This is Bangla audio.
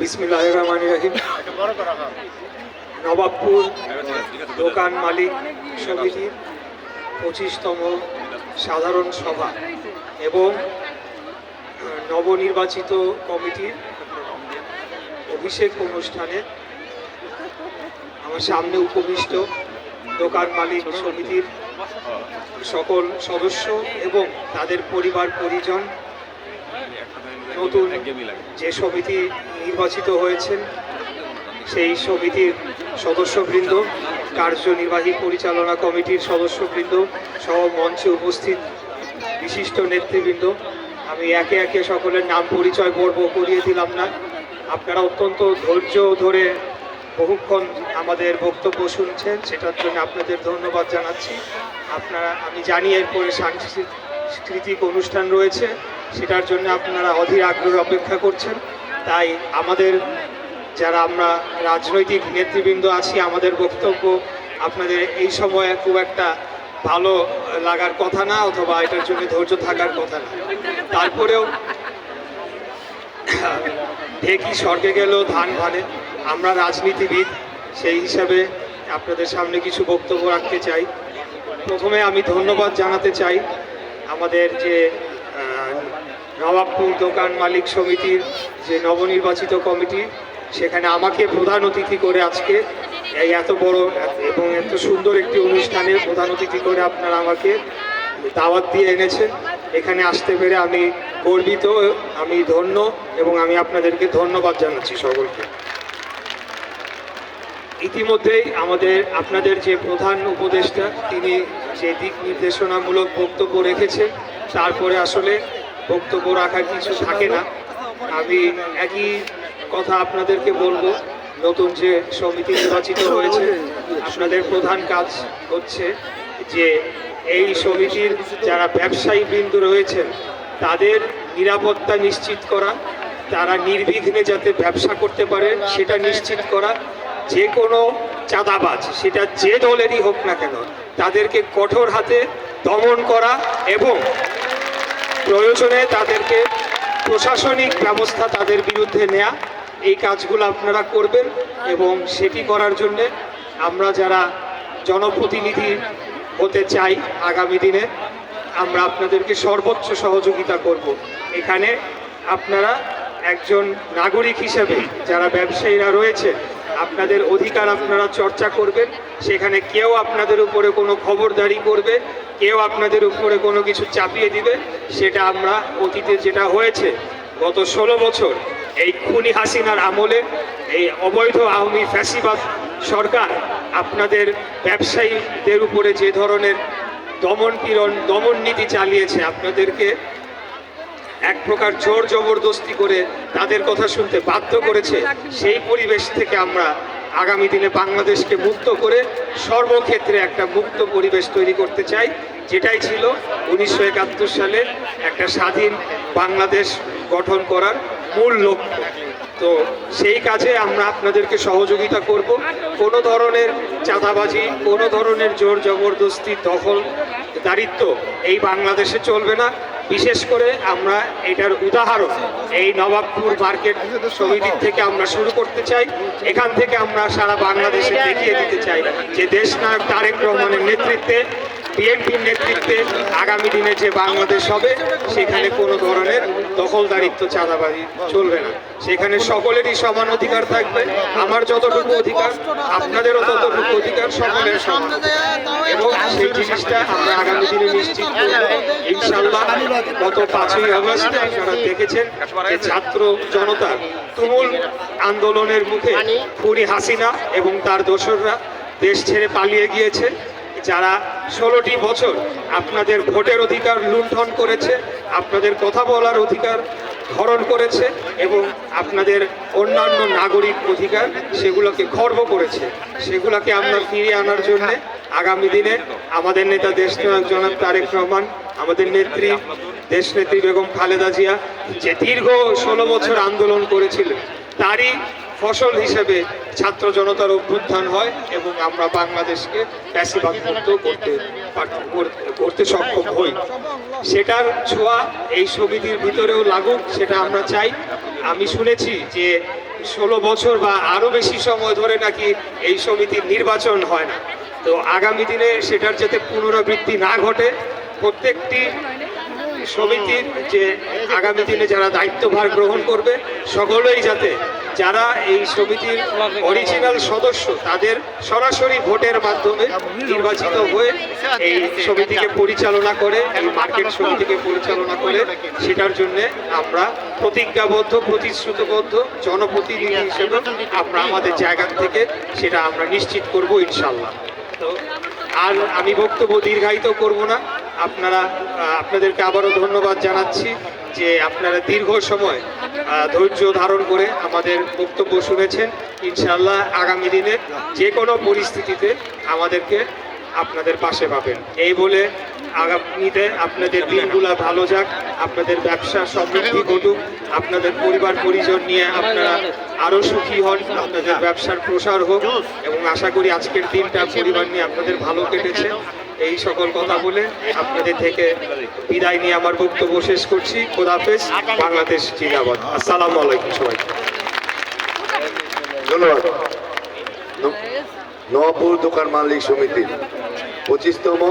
বিসমিল্লাহ রহমান রাহিম। নবাবপুর দোকান মালিক সমিতির পঁচিশতম সাধারণ সভা এবং নবনির্বাচিত কমিটির অভিষেক অনুষ্ঠানে আমার সামনে উপবিষ্ট দোকান মালিক সমিতির সকল সদস্য এবং তাদের পরিবার, পরিজন নতুন যে সমিতি নির্বাচিত হয়েছেন, সেই সমিতির সদস্যবৃন্দ, কার্যনির্বাহী পরিচালনা কমিটির সদস্যবৃন্দ সহ মঞ্চে উপস্থিত বিশিষ্ট নেতৃবৃন্দ। আমি একে একে সকলের নাম পরিচয় পর্ব করিয়ে দিলাম না। আপনারা অত্যন্ত ধৈর্য ধরে বহুক্ষণ আমাদের বক্তব্য শুনছেন, সেটার জন্য আপনাদের ধন্যবাদ জানাচ্ছি। আপনারা, আমি জানি এরপরে সাংস্কৃতিক অনুষ্ঠান রয়েছে, সেটার জন্য আপনারা অধীর আগ্রহে অপেক্ষা করছেন। তাই আমাদের যারা আমরা রাজনৈতিক নেতৃবৃন্দ আছি, আমাদের বক্তব্য আপনাদের এই সময়ে খুব একটা ভালো লাগার কথা না, অথবা এটার জন্য ধৈর্য থাকার কথা না। তারপরেও ঢেকি স্বর্গে গেলেও ধান ভালে আমরা রাজনীতিবিদ, সেই হিসাবে আপনাদের সামনে কিছু বক্তব্য রাখতে চাই। প্রথমে আমি ধন্যবাদ জানাতে চাই আমাদের যে নবাবপুর দোকান মালিক সমিতির যে নবনির্বাচিত কমিটি, সেখানে আমাকে প্রধান অতিথি করে আজকে এই এত বড় এবং এত সুন্দর একটি অনুষ্ঠানে প্রধান অতিথি করে আপনারা আমাকে দাওয়াত দিয়ে এনেছেন। এখানে আসতে পেরে আমি গর্বিত, আমি ধন্য এবং আমি আপনাদেরকে ধন্যবাদ জানাচ্ছি সকলকে। ইতিমধ্যেই আমাদের, আপনাদের যে প্রধান উপদেষ্টা, তিনি যে দিক নির্দেশনামূলক বক্তব্য রেখেছে। তারপরে আসলে বক্তব্য রাখার কিছু থাকে না। আমি একই কথা আপনাদেরকে বলব। নতুন যে সমিতি নির্বাচিত হয়েছে, আপনাদের প্রধান কাজ হচ্ছে যে এই সমিতির যারা ব্যবসায়ী বৃন্দ রয়েছেন, তাদের নিরাপত্তা নিশ্চিত করা, তারা নির্বিঘ্নে যাতে ব্যবসা করতে পারে, সেটা নিশ্চিত করা, যে কোনো চাঁদাবাজ, সেটা যে দলেরই হোক না কেন, তাদেরকে কঠোর হাতে দমন করা এবং প্রয়োজনে তাদেরকে প্রশাসনিক ব্যবস্থা তাদের বিরুদ্ধে নেয়া, এই কাজগুলো আপনারা করবেন এবং সেটি করার জন্য আমরা যারা জনপ্রতিনিধি হতে চাই আগামী দিনে, আমরা আপনাদেরকে সর্বোচ্চ সহযোগিতা করব। এখানে আপনারা একজন নাগরিক হিসেবে যারা ব্যবসায়ীরা রয়েছে আপনাদের অধিকার আপনারা চর্চা করবেন। সেখানে কেউ আপনাদের উপরে কোনো খবরদারি করবে, কেউ আপনাদের উপরে কোনো কিছু চাপিয়ে দিবে। সেটা আমরা অতীতে যেটা হয়েছে, গত ষোলো বছর এই খুনি হাসিনার আমলে এই অবৈধ আওয়ামী ফ্যাসিবাদ সরকার আপনাদের ব্যবসায়ীদের উপরে যে ধরনের দমন পীড়ন, দমন নীতি চালিয়েছে আপনাদেরকে এক প্রকার জোর জবরদস্তি করে তাদের কথা শুনতে বাধ্য করেছে। সেই পরিবেশ থেকে আমরা আগামী দিনে বাংলাদেশকে মুক্ত করে সর্বক্ষেত্রে একটা মুক্ত পরিবেশ তৈরি করতে চাই, যেটাই ছিল উনিশশো একাত্তর সালে একটা স্বাধীন বাংলাদেশ গঠন করার মূল লক্ষ্য। তো সেই কাজে আমরা আপনাদেরকে সহযোগিতা করব। কোনো ধরনের চাঁদাবাজি, কোনো ধরনের জোর জবরদস্তি, দখল দারিত্ব এই বাংলাদেশে চলবে না। বিশেষ করে আমরা এটার উদাহরণ, এই নবাবপুর মার্কেট সমিতির থেকে আমরা শুরু করতে চাই। এখান থেকে আমরা সারা বাংলাদেশে দেখিয়ে দিতে চাই যে দেশ নায়ক তারেক রহমানের নেতৃত্বে, বিএনপির নেতৃত্বে আগামী দিনে যে বাংলাদেশ হবে, সেখানে কোনো ধরনের দখলদারিত্ব চাঁদাবাজি চলবে না। সেখানে সকলেরই সমান অধিকার থাকবে। আমার যতটুকু অধিকার, আপনাদেরও ততটুকু অধিকার, সকলের সমান। এবং সেই জিনিসটা আমরা আগামী দিনে নিশ্চিত করব। ইনশাল্লাহ গত পাঁচই আগস্ট আপনারা দেখেছেন যে ছাত্র জনতা তুমুল আন্দোলনের মুখে খুনি হাসিনা এবং তার দোসররা দেশ ছেড়ে পালিয়ে গিয়েছে। যারা ষোলোটি বছর আপনাদের ভোটের অধিকার লুণ্ঠন করেছে, আপনাদের কথা বলার অধিকার হরণ করেছে এবং আপনাদের অন্যান্য নাগরিক অধিকার সেগুলোকে খর্ব করেছে। সেগুলোকে আমরা ফিরিয়ে আনার জন্য আগামী দিনে আমাদের নেতা দেশনায়ক জনাব তারেক রহমান আমাদের নেত্রী, দেশনেত্রী বেগম খালেদা জিয়া, যে দীর্ঘ ষোলো বছর আন্দোলন করেছিলেন তারই ফসল হিসেবে ছাত্র জনতার অভ্যুত্থান হয় এবং আমরা বাংলাদেশকে মুক্ত করতে করতে সক্ষম হই। সেটার ছোঁয়া এই সমিতির ভিতরেও লাগুক, সেটা আমরা চাই। আমি শুনেছি যে ষোলো বছর বা আরও বেশি সময় ধরে নাকি এই সমিতির নির্বাচন হয় না। তো আগামী দিনে সেটার যাতে পুনরাবৃত্তি না ঘটে প্রত্যেকটি সমিতির যে আগামী দিনে যারা দায়িত্বভার গ্রহণ করবে, সকলেই যাতে যারা এই সমিতির অরিজিনাল সদস্য, তাদের সরাসরি ভোটের মাধ্যমে নির্বাচিত হয়ে এই সমিতিকে পরিচালনা করে, এই মার্কেট সমিতিকে পরিচালনা করে, সেটার জন্য আমরা প্রতিজ্ঞাবদ্ধ, প্রতিশ্রুতবদ্ধ জনপ্রতিনিধি হিসেবে আমরা আমাদের জায়গা থেকে সেটা আমরা নিশ্চিত করব ইনশাল্লাহ তো আর আমি বক্তব্য দীর্ঘায়িত করব না। আপনারা আপনাদেরকে আবারও ধন্যবাদ জানাচ্ছি যে আপনারা দীর্ঘ সময় ধৈর্য ধারণ করে আমাদের বক্তব্য শুনেছেন। ইনশাল্লাহ আগামী দিনে যে কোনো পরিস্থিতিতে আমাদেরকে আপনাদের পাশে পাবেন। এই বলে আগামীতে আপনাদের দিনগুলা ভালো যাক, আপনাদের ব্যবসা সমৃদ্ধি ঘটুক, আপনাদের পরিবার পরিজন নিয়ে আপনারা আরও সুখী হন, আপনাদের ব্যবসার প্রসার হোক। এবং আশা করি আজকের দিনটা পরিবার নিয়ে আপনাদের ভালো কেটেছে। এই সকল কথা বলে আপনাদের থেকে বিদায় নিয়ে আমার বক্তব্য শেষ করছি। খোদাফেজ বাংলাদেশ জিন্দাবাদ। আসসালামু আলাইকুম সবাই। ধন্যবাদ। নবাবপুর দোকান মালিক সমিতির পঁচিশতম